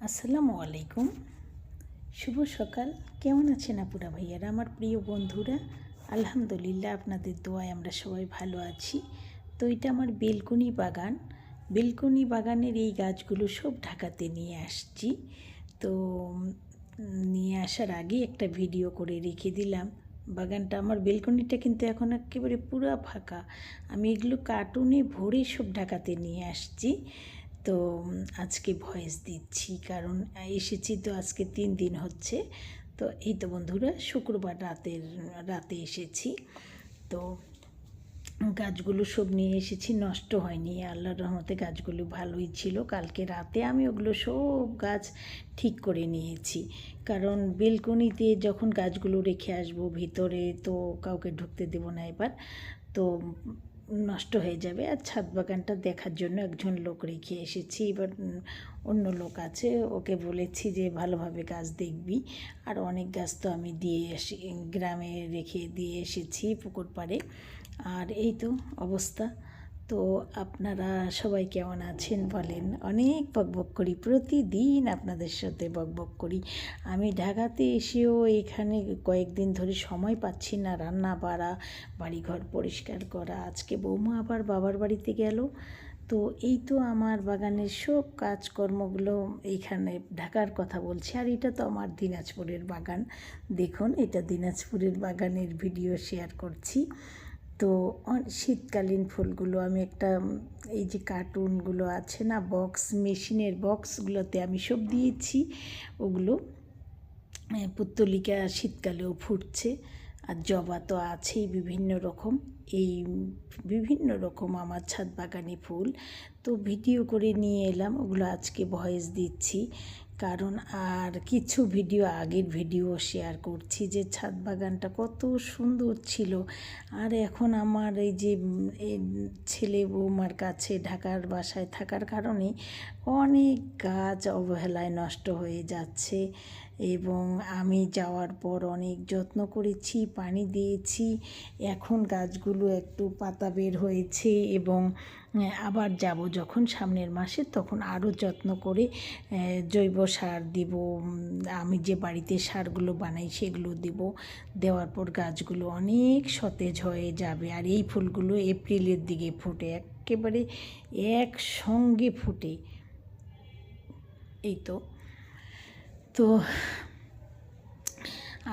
আসসালামু আলাইকুম। শুভ সকাল। কেমন আছেন আপুরা ভাইয়ারা? আমার প্রিয় বন্ধুরা, আলহামদুলিল্লাহ আপনাদের দোয়ায় আমরা সবাই ভালো আছি। তো এটা আমার বেলকনি বাগান। বেলকনি বাগানের এই গাছগুলো সব ঢাকাতে নিয়ে আসছি। তো নিয়ে আসার আগে একটা ভিডিও করে রেখে দিলাম। বাগানটা, আমার বেলকনিটা কিন্তু এখন একেবারে পুরো ফাঁকা। আমি এগুলো কার্টুনে ভরে সব ঢাকাতে নিয়ে আসছি। তো আজকে ভয়েস দিচ্ছি, কারণ এসেছি তো আজকে তিন দিন হচ্ছে। তো এই তো বন্ধুরা, শুক্রবার রাতের, রাতে এসেছি। তো গাছগুলো সব নিয়ে এসেছি, নষ্ট হয়নি। আল্লাহর রহমতে গাছগুলো ভালোই ছিল। কালকে রাতে আমি ওগুলো সব গাছ ঠিক করে নিয়েছি। কারণ বেলকনিতে যখন গাছগুলো রেখে আসব, ভিতরে তো কাউকে ঢুকতে দেবো না এবার। তো নষ্ট হয়ে যাবে। আর ছাদ বাগানটা দেখার জন্য একজন লোক রেখে এসেছি। এবার অন্য লোক আছে। ওকে বলেছি যে, ভালোভাবে গাছ দেখবি। আর অনেক গাছ তো আমি দিয়ে এসে গ্রামে রেখে দিয়ে এসেছি পুকুর পাড়ে। আর এই তো অবস্থা। তো আপনারা সবাই কেমন আছেন বলেন? অনেক বকবক করি, প্রতিদিন আপনাদের সাথে বকবক করি। আমি ঢাকাতে এসেও এখানে কয়েকদিন ধরে সময় পাচ্ছি না রান্না বাড়া, বাড়িঘর পরিষ্কার করা। আজকে বৌমা আবার বাবার বাড়িতে গেল। তো এই তো আমার বাগানের সব কাজকর্মগুলো এইখানে ঢাকার কথা বলছি। আর এটা তো আমার দিনাজপুরের বাগান। দেখুন, এটা দিনাজপুরের বাগানের ভিডিও শেয়ার করছি। তো শীতকালীন ফুলগুলো আমি একটা এই যে কার্টুনগুলো আছে না, বক্স, মেশিনের বক্সগুলোতে আমি সব দিয়েছি। ওগুলো পুত্তলিকা শীতকালেও ফুটছে আর জবা তো আছেই বিভিন্ন রকম। এই বিভিন্ন রকম আমার ছাদ বাগানে ফুল। তো ভিডিও করে নিয়ে এলাম, ওগুলো আজকে ভয়েস দিচ্ছি। কারণ আর কিছু ভিডিও, আগের ভিডিও শেয়ার করছি যে ছাদ বাগানটা কত সুন্দর ছিল। আর এখন আমার এই যে ছেলে বৌমার কাছে ঢাকার বাসায় থাকার কারণে অনেক গাছ অবহেলায় নষ্ট হয়ে যাচ্ছে এবং আমি যাওয়ার পর অনেক যত্ন করেছি, পানি দিয়েছি। এখন গাছগুলো একটু পাতা বের হয়েছে এবং আবার যাব যখন সামনের মাসে, তখন আরও যত্ন করে জৈব সার দিব আমি যে বাড়িতে সারগুলো বানাই সেগুলো দিব। দেওয়ার পর গাছগুলো অনেক সতেজ হয়ে যাবে। আর এই ফুলগুলো এপ্রিলের দিকে ফোটে, একেবারে একসঙ্গে ফুটে। এই তো। তো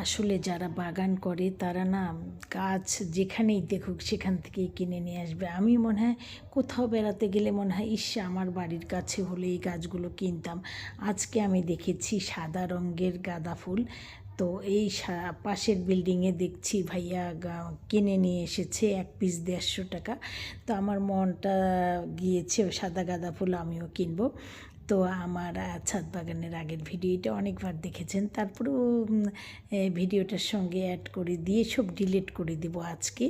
আসলে যারা বাগান করে, তারা না গাছ যেখানেই দেখুক সেখান থেকেই কিনে নিয়ে আসবে। আমি মনে হয় কোথাও বেড়াতে গেলে মনে হয়, ইস, আমার বাড়ির কাছে হলে এই গাছগুলো কিনতাম। আজকে আমি দেখেছি সাদা রঙের গাঁদা ফুল। তো এই পাশের বিল্ডিংয়ে দেখছি ভাইয়া কিনে নিয়ে এসেছে এক পিস দেড়শো টাকা। তো আমার মনটা গিয়েছে সাদা গাঁদা ফুল আমিও কিনবো। তো আমার ছাদ বাগানের আগের ভিডিওটা অনেকবার দেখেছেন। তারপরেও ভিডিওটার সঙ্গে অ্যাড করে দিয়ে সব ডিলিট করে দেব আজকে।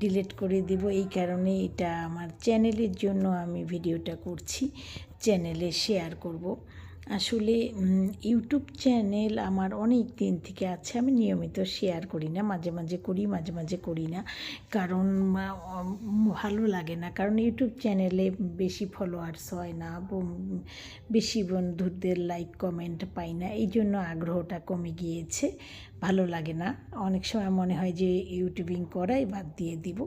ডিলিট করে দেব এই কারণে এটা আমার চ্যানেলের জন্য আমি ভিডিওটা করছি। চ্যানেলে শেয়ার করব। আসলে ইউটিউব চ্যানেল আমার অনেক দিন থেকে আছে, আমি নিয়মিত শেয়ার করি না, মাঝে মাঝে করি, মাঝে মাঝে করি না। কারণ ভালো লাগে না। কারণ ইউটিউব চ্যানেলে বেশি ফলোয়ার্স হয় না বেশি বন্ধুদের লাইক কমেন্ট পাই না এই জন্য আগ্রহটা কমে গিয়েছে। ভালো লাগে না। অনেক সময় মনে হয় যে ইউটিউবিং করাই বাদ দিয়ে দিব।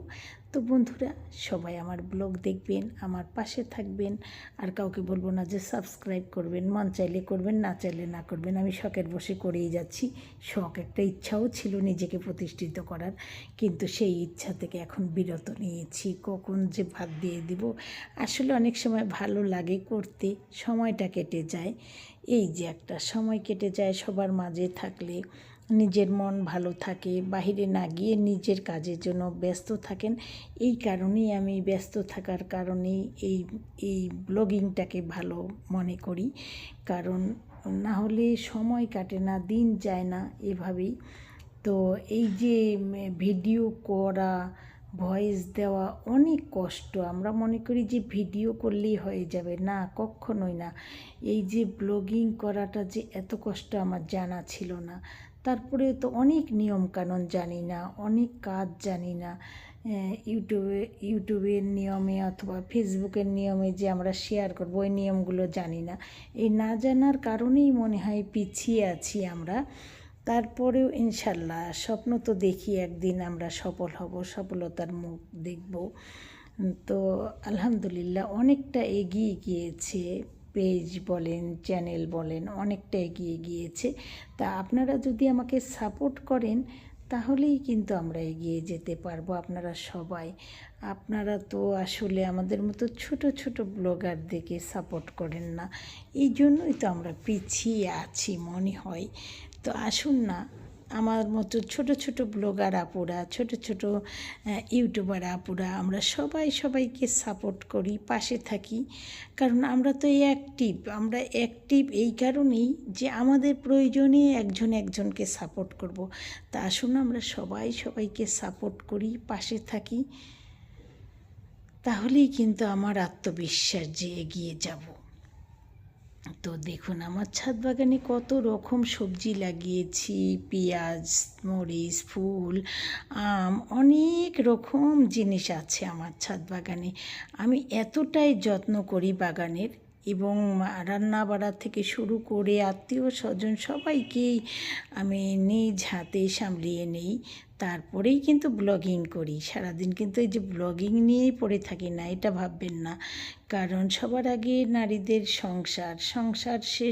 তো বন্ধুরা, সবাই আমার ব্লগ দেখবেন, আমার পাশে থাকবেন। আর কাউকে বলব না যে সাবস্ক্রাইব করবেন, মন চাইলে করবেন, না চাইলে না করবেন। আমি শখের বসে করেই যাচ্ছি। শখ একটা ইচ্ছাও ছিল নিজেকে প্রতিষ্ঠিত করার। কিন্তু সেই ইচ্ছা থেকে এখন বিরত নিয়েছি। কখন যে ভাত দিয়ে দিব? আসলে অনেক সময় ভালো লাগে করতে, সময়টা কেটে যায়। এই যে একটা সময় কেটে যায় সবার মাঝে থাকলে। নিজের মন ভালো থাকে, বাহিরে না গিয়ে নিজের কাজের জন্য ব্যস্ত থাকেন। এই কারণেই আমি ব্যস্ত থাকার কারণেই এই এই ব্লগিংটাকে ভালো মনে করি। কারণ না হলে সময় কাটে না, দিন যায় না এভাবেই। তো এই যে ভিডিও করা, ভয়েস দেওয়া অনেক কষ্ট। আমরা মনে করি যে ভিডিও করলেই হয়ে যাবে। না কখনোই না। এই যে ব্লগিং করাটা যে এত কষ্ট আমার জানা ছিল না। তারপরে তো অনেক নিয়মকানুন জানি না, অনেক কাজ জানি না। ইউটিউবে, ইউটিউবের নিয়মে অথবা ফেসবুকের নিয়মে যে আমরা শেয়ার করব, ওই নিয়মগুলো জানি না। এই না জানার কারণেই মনে হয় পিছিয়ে আছি আমরা। তারপরেও ইনশাল্লাহ স্বপ্ন তো দেখি একদিন আমরা সফল হব, সফলতার মুখ দেখব। তো আলহামদুলিল্লাহ অনেকটা এগিয়ে গিয়েছে। পেজ বলেন, চ্যানেল বলেন, অনেকটা এগিয়ে গিয়েছে। তা আপনারা যদি আমাকে সাপোর্ট করেন, তাহলেই কিন্তু আমরা এগিয়ে যেতে পারব আপনারা সবাই। আপনারা তো আসলে আমাদের মতো ছোট ছোট ব্লগারদেরকে সাপোর্ট করেন না। এই জন্যই তো আমরা পিছিয়ে আছি, মনে হয়। তো আসুন না আমার মতো ছোট ছোট ব্লগার আপুরা, ছোট ছোট ইউটিউবার আপুরা, আমরা সবাই সবাইকে সাপোর্ট করি, পাশে থাকি। কারণ আমরা তো অ্যাক্টিভ আমরা অ্যাক্টিভ এই কারণেই যে আমাদের প্রয়োজনে একজন একজনকে সাপোর্ট করব। তা আসুন আমরা সবাই সবাইকে সাপোর্ট করি, পাশে থাকি। তাহলেই কিন্তু আমার আত্মবিশ্বাস যে এগিয়ে যাব। তো দেখুন, আমার ছাদ বাগানে কত রকম সবজি লাগিয়েছি। পেঁয়াজ, মরিচ, ফুল, আম, অনেক রকম জিনিস আছে আমার ছাদ বাগানে। আমি এতটাই যত্ন করি বাগানের এবং রান্না বাড়া থেকে শুরু করে আত্মীয় স্বজন সবাইকেই আমি নিজ হাতে সামলিয়ে নেই। তারপরেই কিন্তু ব্লগিং করি। সারাদিন কিন্তু এই যে ব্লগিং নিয়েই পড়ে থাকি না, এটা ভাববেন না। কারণ সবার আগে নারীদের সংসার সংসার শেষ